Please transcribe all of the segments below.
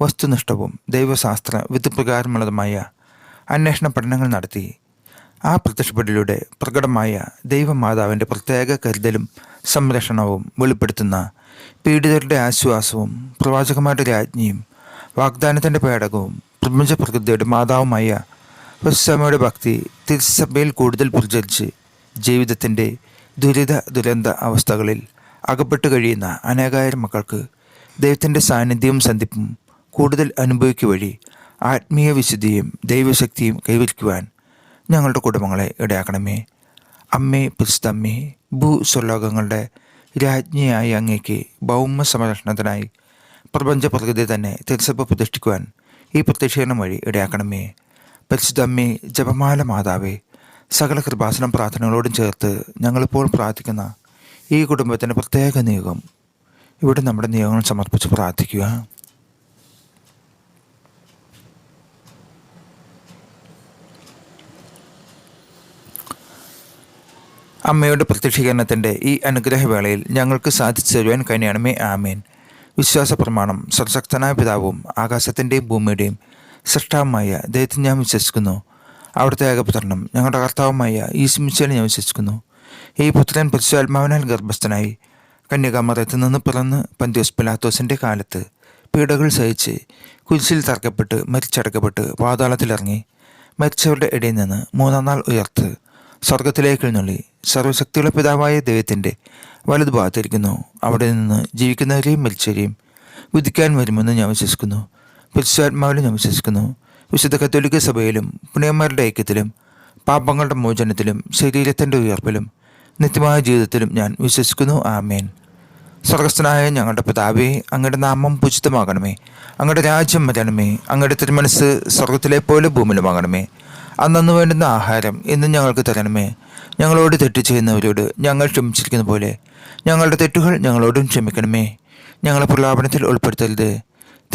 വസ്തുനിഷ്ഠവും ദൈവശാസ്ത്ര വിധിപ്രകാരമുള്ളതുമായ അന്വേഷണ പഠനങ്ങൾ നടത്തി. ആ പ്രത്യക്ഷപ്പെടലിലൂടെ പ്രകടമായ ദൈവമാതാവിന്റെ പ്രത്യേക കരുതലും സംരക്ഷണവും വെളിപ്പെടുത്തുന്ന പീഡിതരുടെ ആശ്വാസവും പ്രവാചകന്മാരുടെ രാജ്ഞിയും വാഗ്ദാനത്തിന്റെ പേടകവും പ്രപഞ്ച പ്രകൃതിയുടെ മാതാവുമായ പരിശുദ്ധമ്മയുടെ ഭക്തി തിരുസഭയിൽ കൂടുതൽ പ്രചരിച്ച് ജീവിതത്തിന്റെ ദുരിത ദുരന്ത അവസ്ഥകളിൽ അകപ്പെട്ട് കഴിയുന്ന അനേകായിരം മക്കൾക്ക് ദൈവത്തിന്റെ സാന്നിധ്യവും സന്ധിപ്പും കൂടുതൽ അനുഭവിക്കുക വഴി ആത്മീയ വിശുദ്ധിയും ദൈവശക്തിയും കൈവരിക്കുവാൻ ഞങ്ങളുടെ കുടുംബങ്ങളെ ഇടയാക്കണമേ. അമ്മേ പുസ്തമ്മേ ഭൂസ്വലോകങ്ങളുടെ രാജ്ഞിയായി അങ്ങേക്ക് ഭൗമ സംരക്ഷണത്തിനായി പ്രപഞ്ച പ്രകൃതി തന്നെ തിരുസഭ പ്രതിഷ്ഠിക്കുവാൻ ഈ പ്രത്യക്ഷീകരണം വഴി ഇടയാക്കണമേ. പരിശുദ്ധമ്മേ ജപമാല മാതാവേ സകല കൃപാസനം പ്രാർത്ഥനകളോടും ചേർത്ത് ഞങ്ങളിപ്പോൾ പ്രാർത്ഥിക്കുന്ന ഈ കുടുംബത്തിന്റെ പ്രത്യേക നിയോഗം. ഇവിടെ നമ്മുടെ നിയോഗങ്ങൾ സമർപ്പിച്ച് പ്രാർത്ഥിക്കുക. അമ്മയുടെ പ്രത്യക്ഷീകരണത്തിന്റെ ഈ അനുഗ്രഹവേളയിൽ ഞങ്ങൾക്ക് സാധിച്ചു തരുവാൻ കനിയണമേ. ആമേൻ. വിശ്വാസ പ്രമാണം സർശക്തനായ പിതാവും ആകാശത്തിന്റെയും ഭൂമിയുടെയും സൃഷ്ടാവുമായ ദൈവത്തിൽ ഞാൻ വിശ്വസിക്കുന്നു. അവിടുത്തെ ഏകപുത്രനും ഞങ്ങളുടെ കർത്താവുമായ ഈ ഈസ്മിച്ചനെ ഞാൻ വിശ്വസിക്കുന്നു. ഈ പുത്രൻ പരിശുദ്ധാത്മാവിനാൽ ഗർഭസ്ഥനായി കന്യകാമറയത്ത് നിന്ന് പിറന്ന് പന്തിയോസ് പിലാത്തോസിന്റെ കാലത്ത് പീഡകൾ സഹിച്ച് കുരിശിൽ തറക്കപ്പെട്ട് മരിച്ചടക്കപ്പെട്ട് പാതാളത്തിലിറങ്ങി മരിച്ചവരുടെ ഇടയിൽ നിന്ന് മൂന്നാം നാൾ ഉയർത്ത് സ്വർഗത്തിലേക്ക് എഴുന്നള്ളി. സർവശക്തിയുള്ള പിതാവായ ദൈവത്തിന്റെ വലതുഭാഗത്തിരിക്കുന്നു അവിടെ നിന്ന് ജീവിക്കുന്നവരെയും മരിച്ചവരെയും വിധിക്കാൻ വരുമെന്ന് ഞാൻ വിശ്വസിക്കുന്നു. പരിശുദ്ധാത്മാവിലും ഞാൻ വിശ്വസിക്കുന്നു. വിശുദ്ധ കത്തോലിക്ക സഭയിലും പുണ്യന്മാരുടെ ഐക്യത്തിലും പാപങ്ങളുടെ മോചനത്തിലും ശരീരത്തിന്റെ ഉയർപ്പിലും നിത്യമായ ജീവിതത്തിലും ഞാൻ വിശ്വസിക്കുന്നു. ആമേൻ. സ്വർഗസ്ഥനായ ഞങ്ങളുടെ പിതാവേ അങ്ങയുടെ നാമം പൂജിതമാകണമേ. അങ്ങയുടെ രാജ്യം വരണമേ. അങ്ങയുടെ തിരുമനസ് സ്വർഗത്തിലെ പോലെ ഭൂമിയിലുമാകണമേ. അന്നു വേണ്ടുന്ന ആഹാരം ഇന്ന് ഞങ്ങൾക്ക് തരണമേ. ഞങ്ങളോട് തെറ്റ് ചെയ്യുന്നവരോട് ഞങ്ങൾ ക്ഷമിച്ചിരിക്കുന്ന പോലെ. ഞങ്ങളുടെ തെറ്റുകൾ ഞങ്ങളോടും ക്ഷമിക്കണമേ. ഞങ്ങളെ പ്രലാപനത്തിൽ ഉൾപ്പെടുത്തരുത്.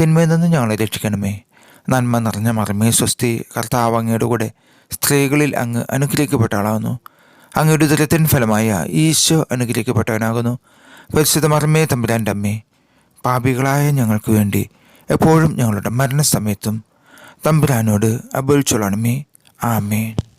തിന്മയിൽ നിന്ന് ഞങ്ങളെ രക്ഷിക്കണമേ. നന്മ നിറഞ്ഞ മറമേ സ്വസ്തി കർത്താവ് അങ്ങയുടെ കൂടെ സ്ത്രീകളിൽ അങ്ങ് അനുഗ്രഹിക്കപ്പെട്ട ആളാകുന്നു അങ്ങയുടെ ദുരത്തിൻ ഫലമായ ഈശോ അനുഗ്രഹിക്കപ്പെട്ടവനാകുന്നു. പരിശുദ്ധ മറമേ തമ്പുരാന്റെ അമ്മേ പാപികളായ ഞങ്ങൾക്ക് വേണ്ടി എപ്പോഴും ഞങ്ങളുടെ മരണസമയത്തും തമ്പുരാനോട് അപേക്ഷിച്ചോളണമേ. ആമേൻ.